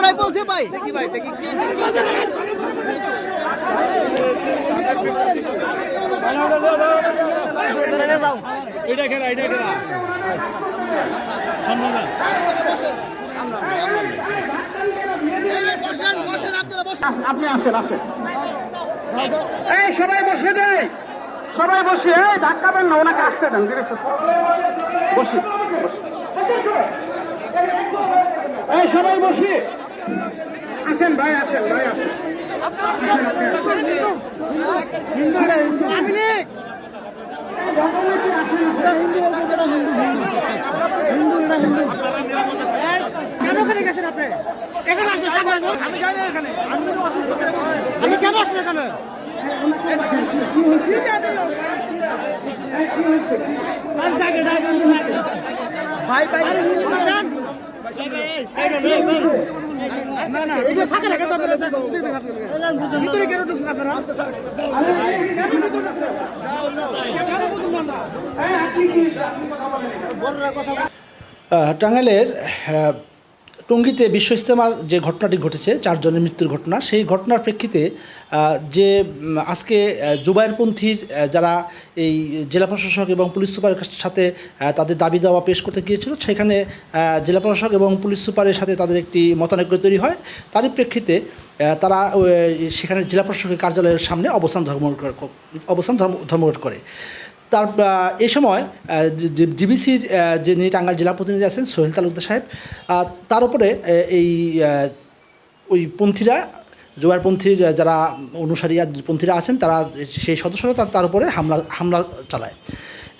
আমরাই বলছি ভাই? আপনি আসেন আসেন। এই, সবাই বসে দেয় সবাই বসে, এই ধাক্কাবেন না, ওনাকে আসতে দেন বসি বসি। এই, সবাই বসি। আসেন ভাই আসেন ভাই আসেন কেন ওখানে গেছেন আপনি ভাই ভাই না না এই যে ফাঁকা রাখা তো আপনারা ভিতরে কেন ঢুকছেন আপনারা? কেন ভিতরে ঢুকছেন? কেন বুঝুন না আহ, টাঙ্গাইলের টঙ্গীতে বিশ্ব ইস্তেমার যে ঘটনাটি ঘটেছে, চারজনের মৃত্যুর ঘটনা, সেই ঘটনার প্রেক্ষিতে যে আজকে জুবাইরপন্থীর যারা এই জেলা প্রশাসক এবং পুলিশ সুপারের সাথে তাদের দাবি দাওয়া পেশ করতে গিয়েছিল, সেখানে জেলা প্রশাসক এবং পুলিশ সুপারের সাথে তাদের একটি মতানৈক্য তৈরি হয়। তারই প্রেক্ষিতে তারা সেখানে জেলা প্রশাসকের কার্যালয়ের সামনে অবস্থান ধর্ম অবস্থান ধর্ম ধর্মঘট করে। তার এই সময় ডিবিসির যিনি টাঙ্গাইল জেলা প্রতিনিধি আছেন, সোহেল তালুকদার সাহেব তার উপরে এই ওই পন্থীরা, জোয়ারপন্থীর যারা অনুসারী পন্থীরা আছেন, তারা সেই সদস্যরা তার উপরে হামলা হামলা চালায়।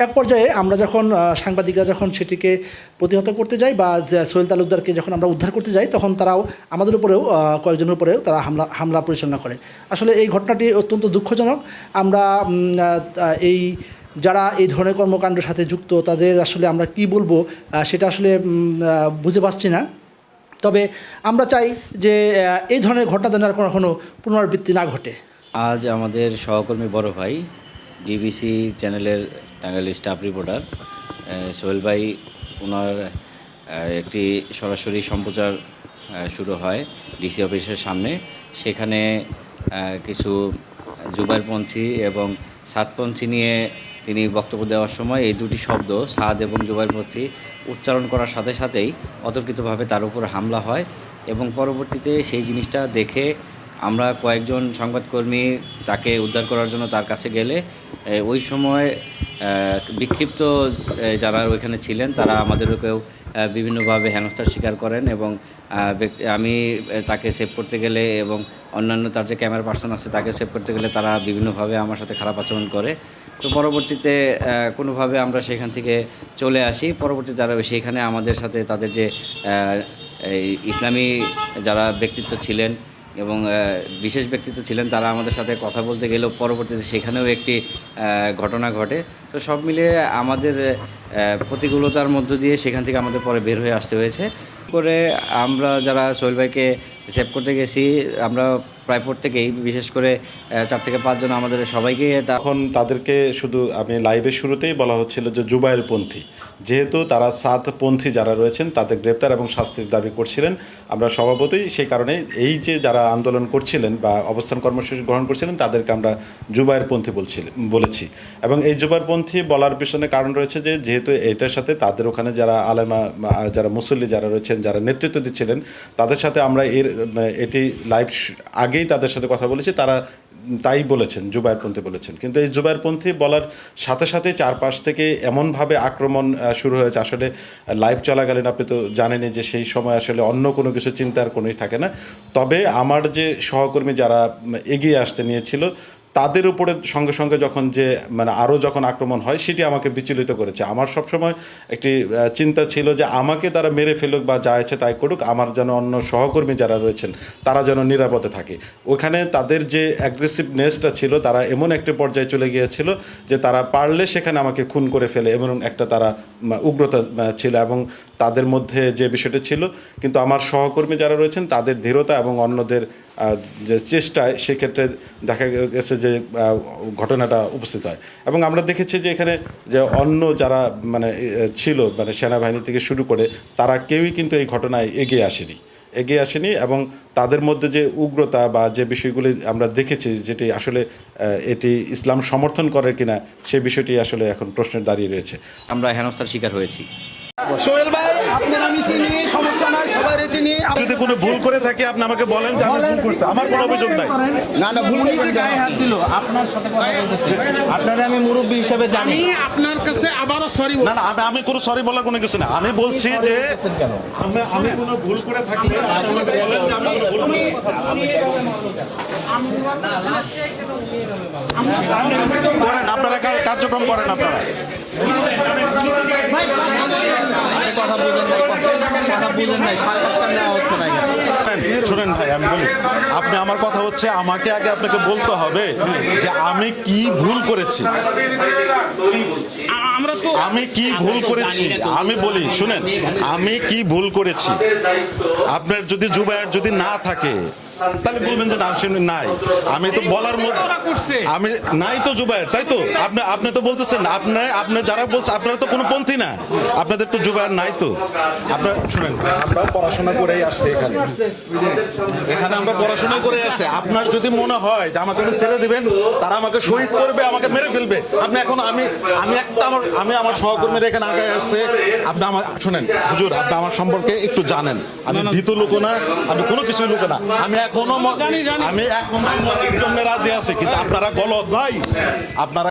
এক পর্যায়ে আমরা যখন সাংবাদিকরা যখন সেটিকে প্রতিহত করতে যাই বা সোহেল তালুকদারকে যখন আমরা উদ্ধার করতে যাই, তখন তারাও আমাদের উপরেও কয়েকজনের উপরেও তারা হামলা হামলা পরিচালনা করে। আসলে এই ঘটনাটি অত্যন্ত দুঃখজনক। আমরা এই যারা এই ধরনের কর্মকাণ্ডের সাথে যুক্ত, তাদের আসলে আমরা কি বলব সেটা আসলে বুঝে পাচ্ছি না। তবে আমরা চাই যে এই ধরনের ঘটনা যেন আর কখনো পুনরাবৃত্তি না ঘটে। আজ আমাদের সহকর্মী বড় ভাই, ডিবিসি চ্যানেলের টাঙ্গাইল স্টাফ রিপোর্টার সোহেল ভাই ওনার একটি সরাসরি সম্প্রচার শুরু হয় ডিসি অফিসের সামনে। সেখানে কিছু জুবাইরপন্থী এবং সাতপন্থী নিয়ে তিনি বক্তব্য দেওয়ার সময় এই দুটি শব্দ, সাদ এবং জুবাইর প্রতি উচ্চারণ করার সাথে সাথেই অতর্কিতভাবে তার উপর হামলা হয় এবং পরবর্তীতে সেই জিনিসটা দেখে আমরা কয়েকজন সংবাদকর্মী তাকে উদ্ধার করার জন্য তার কাছে গেলে ওই সময় বিক্ষিপ্ত যারা ওইখানে ছিলেন তারা আমাদেরকেও বিভিন্নভাবে হেনস্থার স্বীকার করেন এবং আমি তাকে সেভ করতে গেলে এবং অন্যান্য তার যে ক্যামেরা পার্সন আছে তাকে সেভ করতে গেলে তারা বিভিন্নভাবে আমার সাথে খারাপ আচরণ করে। তো পরবর্তীতে কোনোভাবে আমরা সেখান থেকে চলে আসি। পরবর্তীতে তারা সেইখানে আমাদের সাথে তাদের যে এই ইসলামী যারা ব্যক্তিত্ব ছিলেন এবং বিশেষ ব্যক্তিত্ব ছিলেন, তারা আমাদের সাথে কথা বলতে গেলেও পরবর্তীতে সেখানেও একটি ঘটনা ঘটে। তো সব মিলিয়ে আমাদের প্রতিকূলতার মধ্য দিয়ে সেখান থেকে আমাদের পরে বের হয়ে আসতে হয়েছে। করে আমরা যারা সোহেল ভাইকে সেভ করতে গেছি। আমরা প্রায় প্রত্যেকেই, বিশেষ করে চার থেকে পাঁচজন আমাদের সবাইকে তখন তাদেরকে শুধু আমি লাইভের শুরুতেই বলা হচ্ছিল যে জুবাইর পন্থী। যেহেতু তারা সাত পন্থী যারা রয়েছেন, তাদের গ্রেপ্তার এবং শাস্তির দাবি করছিলেন। আমরা স্বভাবতই সেই কারণে এই যে যারা আন্দোলন করছিলেন বা অবস্থান কর্মসূচি গ্রহণ করছিলেন, তাদেরকে আমরা জুবাইর পন্থী বলছিলেন বলেছি। এবং এই জুবাইর পন্থী বলার পিছনে কারণ রয়েছে যে, যেহেতু এটার সাথে তাদের ওখানে যারা আলেমা যারা মুসল্লি যারা রয়েছেন, যারা নেতৃত্ব দিচ্ছিলেন, তাদের সাথে আমরা এর এটি লাইভ আগেই তাদের সাথে কথা বলেছি, তারা তাই বলেছেন জুবায়েরপন্থী বলেছেন। কিন্তু এই জুবায়েরপন্থী বলার সাথে সাথে চারপাশ থেকে এমনভাবে আক্রমণ শুরু হয়েছে। আসলে লাইভ চলাকালীন আপনি তো জানেনই যে সেই সময় আসলে অন্য কোনো কিছু চিন্তার কোনোই থাকে না। তবে আমার যে সহকর্মী যারা এগিয়ে আসতে নিয়েছিল তাদের উপরে সঙ্গে সঙ্গে যখন যে মানে আরও যখন আক্রমণ হয়, সেটি আমাকে বিচলিত করেছে। আমার সবসময় একটি চিন্তা ছিল যে, আমাকে তারা মেরে ফেলুক বা যা ইচ্ছে তাই করুক, আমার যেন অন্য সহকর্মী যারা রয়েছেন, তারা যেন নিরাপদে থাকে। ওখানে তাদের যে অ্যাগ্রেসিভনেসটা ছিল, তারা এমন একটি পর্যায়ে চলে গিয়েছিল যে, তারা পারলে সেখানে আমাকে খুন করে ফেলে, এমন একটা তারা উগ্রতা ছিল এবং তাদের মধ্যে যে বিষয়টা ছিল, কিন্তু আমার সহকর্মী যারা রয়েছেন, তাদের ধীরতা এবং অন্যদের চেষ্টায় সেক্ষেত্রে দেখা গেছে যে ঘটনাটা উপস্থিত হয়। এবং আমরা দেখেছি যে এখানে যে অন্য যারা মানে ছিল মানে সেনাবাহিনী থেকে শুরু করে, তারা কেউই কিন্তু এই ঘটনায় এগিয়ে আসেনি। এগিয়ে আসেনি এবং তাদের মধ্যে যে উগ্রতা বা যে বিষয়গুলি আমরা দেখেছি, যেটি আসলে এটি ইসলাম সমর্থন করে কিনা, সে বিষয়টি আসলে এখন প্রশ্নের দাঁড়িয়ে রয়েছে। আমরা হেনস্থার শিকার হয়েছি। সোহেল ভাই আপনার আমি চিনি সমস্যা নাই সবাই চিনি। যদি কোনো ভুল করে থাকি আপনি আমাকে বলেন যে আমি ভুল করছি। আমার কোনো অভিযোগ নাই। না না ভুল করবেন গায়ে হাত দিল আপনার সাথে কথা বলতেছে। আপনারা আমি মুরব্বী হিসেবে জানি। আপনার কাছে আবারও সরি না না আমি আমি কোনো সরি বলার কোনো কিছু না আমি বলছি যে আমি আমি কোনো ভুল করে থাকলে আপনি আমাকে বলেন যে আমি কোনো ভুল করেছি। করেন আপনারা কার- কার্যক্রম করেন আপনারা। আপনি কথা বুঝেন নাই কথা বুঝেন নাই সাক্ষাৎকার নেওয়া হচ্ছে না শুনেন ভাই আমি বলি আপনি আমার কথা হচ্ছে আমাকে আগে আপনাকে বলতে হবে যে আমি কি ভুল করেছি। আমি কি ভুল করেছি? আমি বলি শুনেন আমি কি ভুল করেছি? আপনার যদি জুবায়ের যদি না থাকে তাহলে বলবেন যে না সে নাই। আমি তো বলার আমি নাই তো জুবায়ের তাই তো? আপনি আপনি তো বলতেছেন আপনার আপনি যারা বলছেন আপনারা তো কোনো পন্থী না। আপনাদের তো জুবায়ের নাই তো। আপনার শুনেন আমরা পড়াশোনা করেই আসছি এখানে। এখানে আমরা পড়াশোনা করে আসছি। আপনার যদি মনে হয় যে আমাকে ছেড়ে দিবেন তারা আমাকে শহীদ করবে আমাকে মেরে ফেলবে। আপনি এখন আমি আমি একটা আমার আমি আমার সহকর্মীরা এখানে আগে আসছে। আপনি আমার শুনেন হুজুর আপনি আমার সম্পর্কে একটু জানেন। আমি ভীতু লোক না আমি কোনো কিছুই লোক না। আমি এখনও আমি এখনও জন্য রাজি আছি কিন্তু আপনারা গলত ভাই। আপনারা